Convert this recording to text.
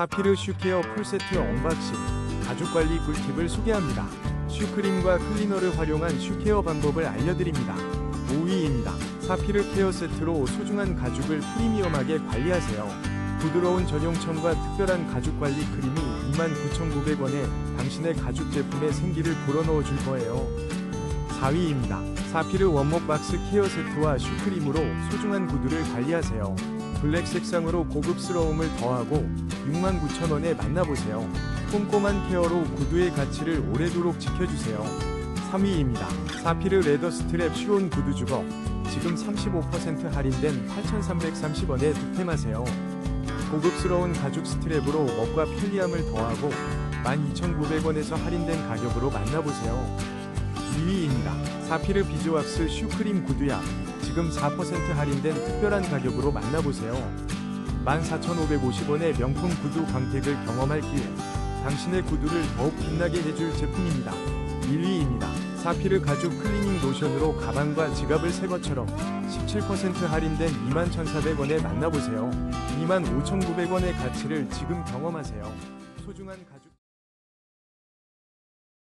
사피르 슈케어 풀세트 언박싱 가죽관리 꿀팁을 소개합니다. 슈크림과 클리너를 활용한 슈케어 방법을 알려드립니다. 5위입니다. 사피르 케어 세트로 소중한 가죽을 프리미엄하게 관리하세요. 부드러운 전용청과 특별한 가죽관리 크림이 29,900원에 당신의 가죽 제품에 생기를 불어넣어 줄 거예요. 4위입니다. 사피르 원목 박스 케어 세트와 슈크림으로 소중한 구두를 관리하세요. 블랙 색상으로 고급스러움을 더하고 69,000원에 만나보세요. 꼼꼼한 케어로 구두의 가치를 오래도록 지켜주세요. 3위입니다. 사피르 레더 스트랩 슈온 구두 주걱 지금 35% 할인된 8,330원에 득템하세요. 고급스러운 가죽 스트랩으로 멋과 편리함을 더하고 12,900원에서 할인된 가격으로 만나보세요. 2위입니다. 사피르 비즈왁스 슈크림 구두약 지금 4% 할인된 특별한 가격으로 만나보세요. 14,550원의 명품 구두 광택을 경험할 기회 당신의 구두를 더욱 빛나게 해줄 제품입니다. 1위입니다. 사피르 가죽 클리닝 로션으로 가방과 지갑을 새 것처럼 17% 할인된 21,400원에 만나보세요. 25,900원의 가치를 지금 경험하세요. 소중한 가죽